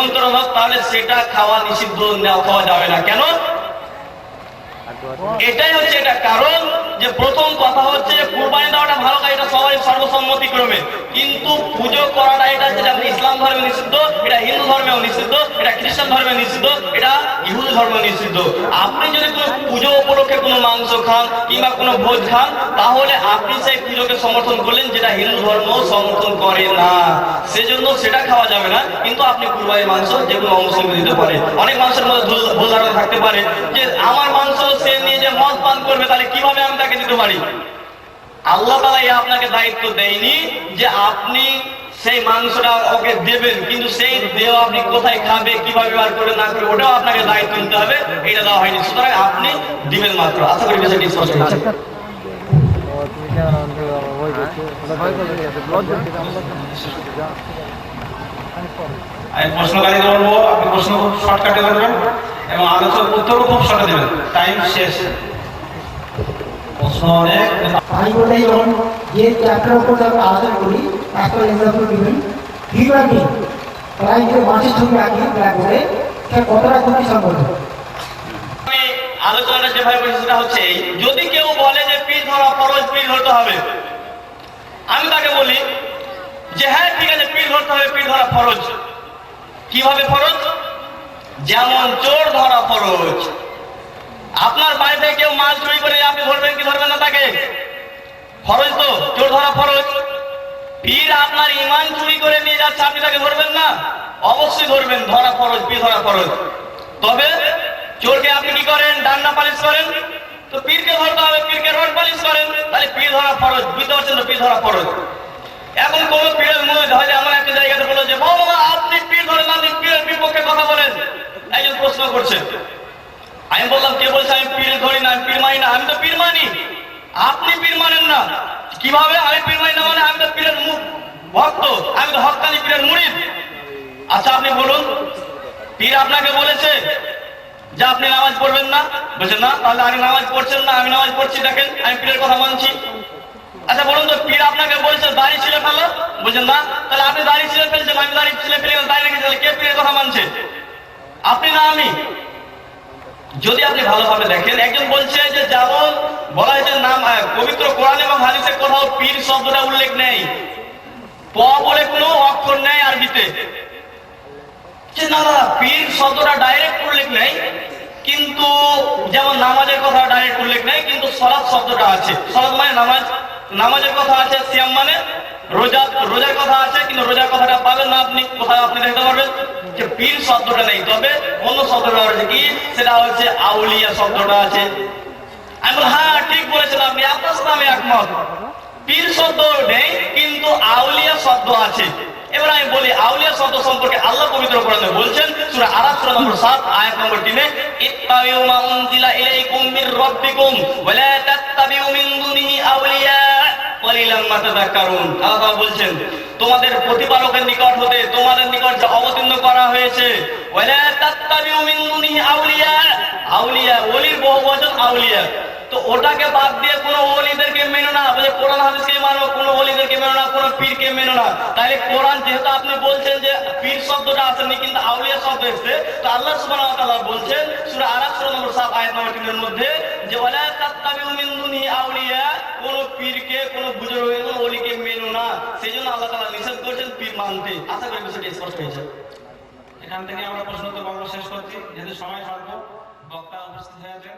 নিমন্ত্রণ হোক তাহলে সেটা খাওয়া নিষিদ্ধ, নেওয়া খাওয়া যাবে না। কেন? এটাই হচ্ছে এটা কারণ যে প্রথম কথা হচ্ছে যে কুরবানি দেওয়াটা ভালো কাজ, এটা সবাই সর্বসম্মতি ক্রমে কিন্তু পুজো করাটা এটা যেটা ইসলাম ধর্মে নিষিদ্ধ, এটা হিন্দু ধর্মেও নিষিদ্ধ, এটা খ্রিস্টান ধর্মে নিষিদ্ধ, এটা ইহুদি ধর্মে নিষিদ্ধ। আপনি যদি কোনো পুজো উপলক্ষে কোনো মাংস খান কিংবা কোনো ভোজ খান, তাহলে আপনি সেই পুজোকে সমর্থন করলেন যেটা হিন্দু ধর্ম সমর্থন করে না। সেজন্য সেটা খাওয়া যাবে না, কিন্তু আপনি কুরবানির মাংস যে কোনো অংশকে দিতে পারে অনেক মানুষের মধ্যে ভুল ধারণা থাকতে পারে যে, আমার মাংস সে নিয়ে যে মদ পান করবে, তাহলে কীভাবে আমি তাকে দিতে পারি? আল্লাহ তালা এই আপনাকে দায়িত্ব দেয়নি যে আপনি সেই মাংসটা ওকে দেবেন, কিন্তু সেই দেওয়া আপনি কোথায় খাবে, কীভাবে ব্যবহার করে না করবে ওটাও আপনাকে দায়িত্ব নিতে হবে, এটা দেওয়া হয়নি। সুতরাং আপনি দিবেন মাত্র। আশা করি বিষয়টি স্পষ্ট আমি প্রশ্নকারীকে বলব আপনি প্রশ্ন খুব শর্টকাটে করবেন এবং আলোচক উত্তরও খুব শর্টে দেবেন। টাইম শেষ। আলোচনা যেভাবে সেটা হচ্ছে যদি কেউ বলে যে পিস ধরা ফরজ, পীর ধরতে হবে, আমি তাকে বলি যে হ্যাঁ ঠিক আছে, পীর ধরতে হবে, পীর ধরা ফরজ। কীভাবে ফরজ? যেমন চোর ধরা ফরজ। আপনার বাড়িতে কেউ মাল চুরি করে আপনি ধরবেন কি ধরবেন না তাকে? ফরজ তো চোর ধরা ফরজ। পীর আপনার ইমান চুরি করে নিয়ে যাচ্ছে, আপনি তাকে ধরবেন না? অবশ্যই ধরবেন, ধরা ফরজ, পীর ধরা ফরজ। তবে চোরকে আপনি কি করেন? ডান্না পালিশ করেন? তো পীরকে ধরতে হবে, পীরকে রড পালিশ করেন, তাহলে পীর ধরা ফরজ, বুঝতে পারছেন তো পীর ধরা ফরজ? এখন কোন পীরের মনে হয় যে আমার একটা জায়গাতে বলো যে, বাবা আপনি পীর ধরেন আপনি পীরের বিপক্ষে কথা বলেন। একজন প্রশ্ন করছে। আমি বললাম, কে বলছে আমি পীর ধরি না, আমি পীর মানি না? আমি তো পীর মানি। আপনি পীর মানেন না। কীভাবে আমি পীর মানি না মানে আমি তো পীরের ভক্ত, আমি তো হকানি পীরের মুড়িদ আচ্ছা আপনি বলুন, পীর আপনাকে বলেছে যে আপনি নামাজ পড়বেন না? বলছেন না, তাহলে আমি নামাজ পড়ছেন না, আমি নামাজ পড়ছি, দেখেন, আমি পীরের কথা মানছি। আচ্ছা বলুন তো, পীর আপনাকে বলছে দাড়ি ছিলে ফেলো? বলছেন না, তাহলে আপনি দাড়ি ছিলে ফেলছেন, আমি দাড়ি ছিলে ফেলে দাঁড়িয়ে রেখেছি, তাহলে কে পীরের কথা মানছে? আপনি না আমি। যদি আপনি ভালোভাবে দেখেন, একজন বলছে যে যেমন বলা হয়েছে নাম পবিত্র কোরআন এবং হাদিসের কোথাও পীর শব্দটা উল্লেখ নেই। প বলে কোনো অক্ষর নেই আরবিতে। যে, না না, পীর শব্দটা ডাইরেক্ট উল্লেখ নেই, কিন্তু যেমন নামাজের কথা ডাইরেক্ট উল্লেখ নেই, কিন্তু সলাৎ শব্দটা আছে। সলাৎ মানে নামাজ, নামাজের কথা আছে, সিয়াম মানে রোজা, রোজার কথা আছে, কিন্তু রোজার কথাটা পাবেন না আপনি, কোথায় আপনি দেখতে পারবেন? যে পীর শব্দটা নেই। তবে অন্য শব্দটা কি? সেটা হচ্ছে আউলিয়া শব্দটা আছে। হ্যাঁ ঠিক আপনি আপনার একমত। পীর শব্দ নেই, কিন্তু আউলিয়া শব্দ আছে। এবার আমি বলি, আউলিয়া শব্দ সম্পর্কে আল্লাহ পবিত্র কোরআনে বলছেন, সূরা নম্বর 7 আয়াত নম্বর 3 এ ইত্তাবিউ মা ইলাইকুম মির তাত্তাবিউ মিন বলছেন, তোমাদের প্রতিপালকের নিকট হতে তোমাদের নিকট যে অবতীর্ণ করা হয়েছে কোনো ওলিদেরকে মেনো না না, কোনো পীরকে যেহেতু আপনি বলছেন যে পীর শব্দটা আসেনি, কিন্তু আউলিয়া শব্দ আল্লাহ বলছেন, সূরা আরাফ, সূরা নম্বর 7 আয়াত নম্বর 3 এর মধ্যে যে, ওয়ালা তাত্তাবিউ কোন হয়ে কোন অলিকে মেনো না। সেজন্য আল্লাহ তালা নিষেধ করছেন পীর মানতে। আশা করি বিষয়টি স্পষ্ট হয়েছে এখান থেকে আমরা প্রশ্ন তো শেষ করছি। যেহেতু সময় স্বল্প, বক্তা উপস্থিত হয়েছেন।